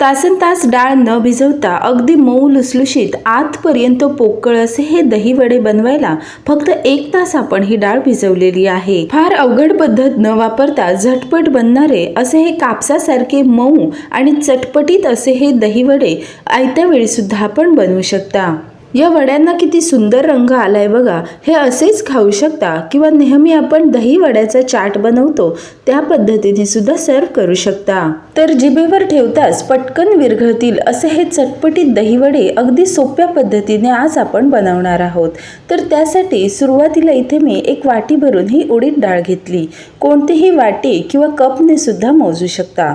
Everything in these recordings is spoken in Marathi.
तासन तास डाळ न भिजवता अगदी मऊ लुसलुशीत आतपर्यंत पोकळ असे हे दही वडे बनवायला फक्त एक तास आपण ही डाळ भिजवलेली आहे. फार अवघड पद्धत न वापरता झटपट बनणारे असे हे कापसासारखे मऊ आणि चटपटीत असे हे दही वडे आयत्या वेळी सुद्धा आपण बनवू शकता. या वड्यांना किती सुंदर रंग आलाय बघा. हे असेच खाऊ शकता किंवा नेहमी आपण दही वड्याचा चाट बनवतो त्या पद्धतीने सुद्धा सर्व करू शकता. तर जिभेवर ठेवताच पटकन विरघळतील असे हे चटपटीत दहीवडे अगदी सोप्या पद्धतीने आज आपण बनवणार आहोत. तर त्यासाठी सुरुवातीला इथे मी एक वाटी भरून ही उडीद डाळ घेतली. कोणतीही वाटी किंवा कपने सुद्धा मोजू शकता.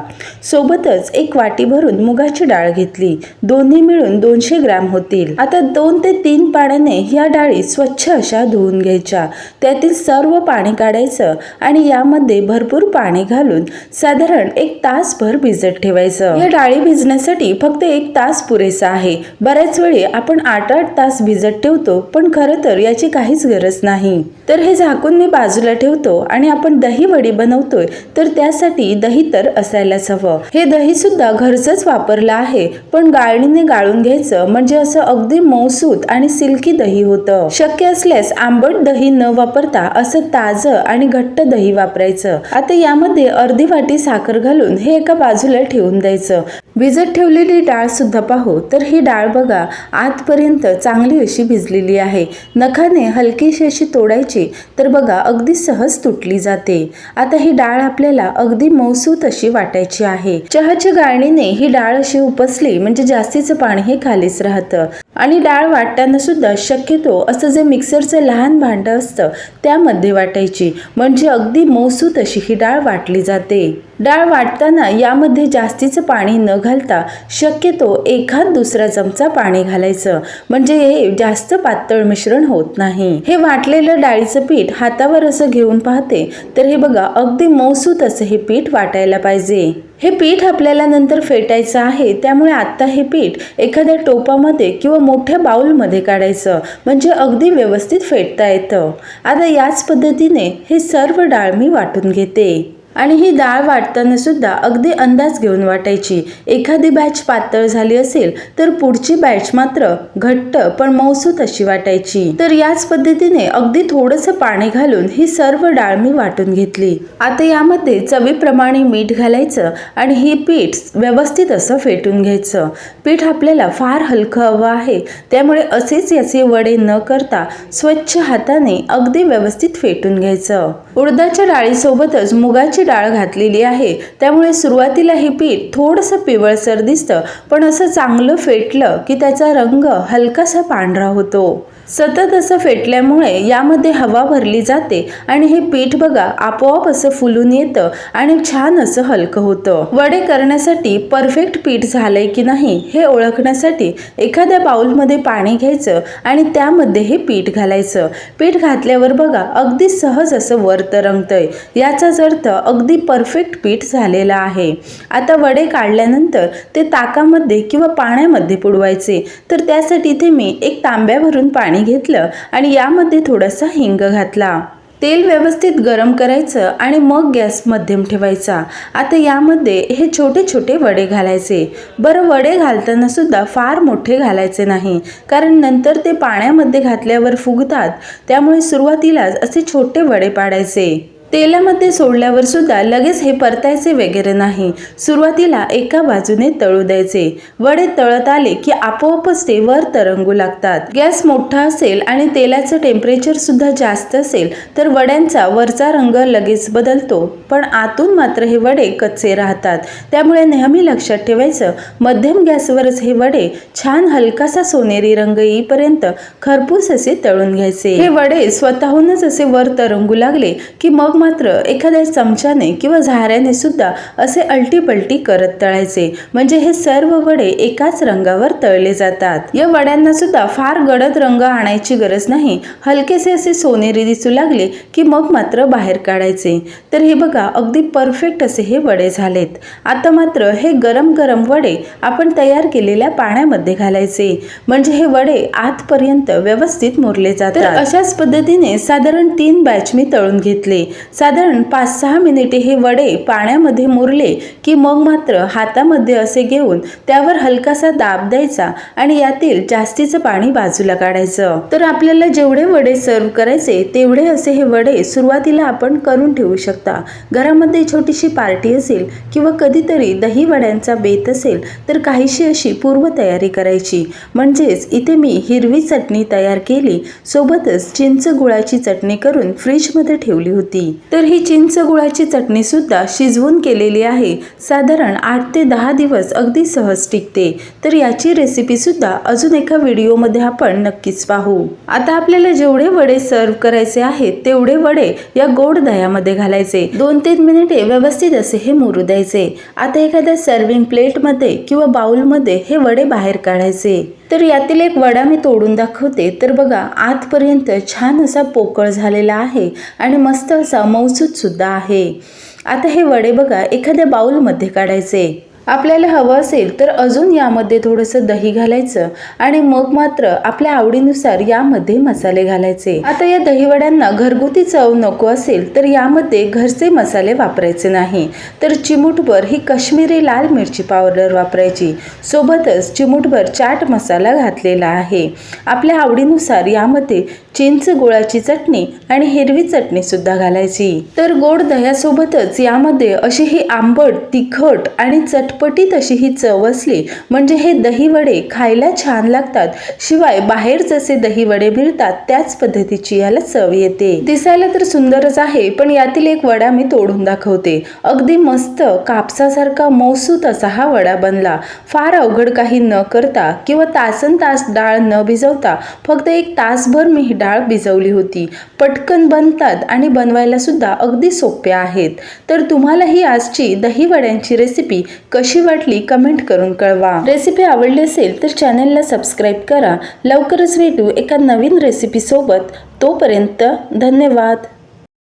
सोबतच एक वाटी भरून मुगाची डाळ घेतली. दोन्ही मिळून दोनशे ग्रॅम होतील. आता दोन दोन ते तीन पाण्याने ह्या डाळी स्वच्छ अशा धुवून घ्यायच्या. त्यातील सर्व पाणी काढायचं आणि यामध्ये भरपूर पाणी घालून साधारण एक तासभर भिजत ठेवायचं. या डाळी भिजण्यासाठी फक्त एक तास पुरेसा आहे. बऱ्याच वेळी आपण आठ आठ तास भिजत ठेवतो पण खरं तर याची काहीच गरज नाही. तर हे झाकून मी बाजूला ठेवतो आणि आपण दही वडी बनवतोय तर त्यासाठी दही तर असायलाच हवं. हे दही सुद्धा घरचंच वापरलं आहे पण गाळणीने गाळून घ्यायचं म्हणजे असं अगदी मौसूत आणि सिल्की दही होतं. शक्य असल्यास आंबट दही न वापरता असं ताजं आणि घट्ट दही वापरायचं. आता यामध्ये अर्धी वाटी साखर घालून हे एका बाजूला ठेवून द्यायचं. भिजत ठेवलेली डाळ सुद्धा पाहू तर ही डाळ बघा आतपर्यंत चांगली अशी भिजलेली आहे. नखाने हलकीशी अशी तोडायची तर बघा अगदी सहज तुटली जाते. आता ही डाळ आपल्याला अगदी मौसूत अशी वाटायची आहे. चहाच्या गाळणीने ही डाळ अशी उपसली म्हणजे जास्तीचं पाणी हे खालीच राहतं. आणि डाळ वाटताना सुद्धा शक्यतो असं जे मिक्सरचं लहान भांडं असतं त्यामध्ये वाटायची. म्हणजे अगदी मौसूत अशी ही डाळ वाटली जाते. डाळ वाटताना यामध्ये जास्तीचं पाणी न घालता शक्यतो एखाद दुसरा चमचा पाणी घालायचं. म्हणजे हे जास्त पातळ मिश्रण होत नाही. हे वाटलेलं डाळीचं पीठ हातावर असं घेऊन पाहते तर हे बघा अगदी मौसूत असं हे पीठ वाटायला पाहिजे. हे पीठ आपल्याला नंतर फेटायचं आहे त्यामुळे आत्ता हे पीठ एखाद्या टोपामध्ये किंवा मोठ्या बाऊलमध्ये काढायचं. म्हणजे अगदी व्यवस्थित फेटता येतं. आता याच पद्धतीने हे सर्व डाळ मी वाटून घेते. आणि ही डाळ वाटताना सुद्धा अगदी अंदाज घेऊन वाटायची. एखादी बॅच पातळ झाली असेल तर पुढची बॅच मात्र घट्ट पण मौसूत अशी वाटायची. तर याच पद्धतीने अगदी थोडंसं पाणी घालून ही सर्व डाळ मी वाटून घेतली. आता यामध्ये चवीप्रमाणे मीठ घालायचं आणि ही पीठ व्यवस्थित असं फेटून घ्यायचं. पीठ आपल्याला फार हलकं हवं आहे त्यामुळे असेच याचे वडे न करता स्वच्छ हाताने अगदी व्यवस्थित फेटून घ्यायचं. उडदाच्या डाळीसोबतच मुगाची डाळ घातलेली आहे. त्यामुळे सुरुवातीला हे पीठ थोडंसं पिवळसर दिसतं पण असं चांगलं फेटलं की त्याचा रंग हलकासा पांढरा होतो. सतत असं फेटल्यामुळे यामध्ये हवा भरली जाते आणि हे पीठ बघा आपोआप असं फुलून येतं आणि छान असं हलकं होतं. वडे करण्यासाठी परफेक्ट पीठ झालंय की नाही हे ओळखण्यासाठी एखाद्या बाऊलमध्ये पाणी घ्यायचं आणि त्यामध्ये हे पीठ घालायचं. पीठ घातल्यावर बघा अगदी सहज असं वर तरंगतंय याचाच अर्थ अगदी परफेक्ट पीठ झालेलं आहे. आता वडे काढल्यानंतर ते ताकामध्ये किंवा पाण्यामध्ये बुडवायचे. तर त्यासाठी इथे मी एक तांब्या भरून पाणी पाणी घेतलं आणि यामध्ये थोडासा हिंग घातला. तेल व्यवस्थित गरम करायचं आणि मग गॅस मध्यम ठेवायचा. आता यामध्ये हे छोटे छोटे वडे घालायचे. बरं वडे घालताना सुद्धा फार मोठे घालायचे नाही कारण नंतर ते पाण्यामध्ये घातल्यावर फुगतात. त्यामुळे सुरुवातीलाच असे छोटे वडे पाडायचे. तेलामध्ये सोडल्यावर सुद्धा लगेच हे परतायचे वगैरे नाही. सुरुवातीला एका बाजूने तळू द्यायचे. वडे तळत आले की आपोआपच ते वर तरंगू लागतात. गॅस मोठा असेल आणि तेलाचं टेम्परेचर सुद्धा जास्त असेल तर वड्यांचा वरचा रंग लगेच बदलतो. पण आतून मात्र हे वडे कच्चे राहतात. त्यामुळे नेहमी लक्षात ठेवायचं मध्यम गॅसवरच हे वडे छान हलकासा सोनेरी रंग येईपर्यंत खरपूस असे तळून घ्यायचे. हे वडे स्वतःहूनच असे वर तरंगू लागले की मग मात्र एखाद्या चमच्याने किंवा झाऱ्याने सुद्धा असे अल्टीपल्टी करत तळायचे. म्हणजे हे सर्व वडे एकाच रंगावर तळले जातात. या वड्यांना सुद्धा फार गडद रंग आणायची गरज नाही. हलकेसे असे सोनेरी दिसू लागले की मग मात्र बाहेर काढायचे. तर हे बघा अगदी परफेक्ट असे हे वडे झालेत. आता मात्र हे गरम गरम वडे आपण तयार केलेल्या पाण्यामध्ये घालायचे. म्हणजे हे वडे आतपर्यंत व्यवस्थित मुरले जातात. अशाच पद्धतीने साधारण तीन बॅच मी तळून घेतले. साधारण पाच सहा मिनिटे हे वडे पाण्यामध्ये मुरले की मग मात्र हातामध्ये असे घेऊन त्यावर हलकासा दाब द्यायचा आणि यातील जास्तीचं पाणी बाजूला काढायचं. तर आपल्याला जेवढे वडे सर्व करायचे तेवढे असे हे वडे सुरुवातीला आपण करून ठेवू शकता. घरामध्ये छोटीशी पार्टी असेल किंवा कधीतरी दही वड्यांचा बेत असेल तर काहीशी अशी पूर्वतयारी करायची. म्हणजेच इथे मी हिरवी चटणी तयार केली. सोबतच चिंच गुळाची चटणी करून फ्रीजमध्ये ठेवली होती. तर ही चिंच गुळाची चटणीसुद्धा शिजवून केलेली आहे. साधारण आठ ते दहा दिवस अगदी सहज टिकते. तर याची रेसिपीसुद्धा अजून एका व्हिडिओमध्ये आपण नक्कीच पाहू. आता आपल्याला जेवढे वडे सर्व करायचे आहेत तेवढे वडे या गोड दह्यामध्ये घालायचे. दोन तीन मिनिटे व्यवस्थित असे हे मुरू द्यायचे. आता एखाद्या सर्विंग प्लेटमध्ये किंवा बाउलमध्ये हे वडे बाहेर काढायचे. तर यातील एक वडा मी तोडून दाखवते. तर बघा आतपर्यंत छान असा पोकळ झालेला आहे आणि मस्त असा मौसूदसुद्धा आहे. आता हे वडे बघा एखाद्या बाऊलमध्ये काढायचे. आपल्याला हवं असेल तर अजून यामध्ये थोडंसं दही घालायचं आणि मग मात्र आपल्या आवडीनुसार यामध्ये मसाले घालायचे. आता या दहीवड्यांना घरगुती चव नको असेल तर यामध्ये घरचे मसाले वापरायचे नाही. तर चिमूटभर ही काश्मीरी लाल मिरची पावडर वापरायची. सोबतच चिमूटभर चाट मसाला घातलेला आहे. आपल्या आवडीनुसार यामध्ये चिंच गुळाची चटणी आणि हिरवी चटणी सुद्धा घालायची. तर गोड दह्यासोबतच यामध्ये अशी ही आंबट तिखट आणि चट चटपटीत अशी ही चव असली म्हणजे हे दही वडे खायला छान लागतात. शिवाय बाहेर जसे दही वडे मिळतात त्याच पद्धतीची याला चव येते. दिसायला तर सुंदरच आहे पण यातील एक वडा मी तोडून दाखवते. अगदी मस्त कापसासारखा मौसूत असा हा वडा बनला. फार अवघड काही न करता किंवा तासन तास डाळ न भिजवता फक्त एक तासभर मी ही डाळ भिजवली होती. पटकन बनतात आणि बनवायला सुद्धा अगदी सोप्या आहेत. तर तुम्हाला ही आजची दही वड्यांची रेसिपी कशी वाटली कमेंट करून कळवा. रेसिपी आवडली असेल तर चॅनलला सबस्क्राईब करा. लवकरच भेटू एका नवीन रेसिपीसोबत तोपर्यंत धन्यवाद.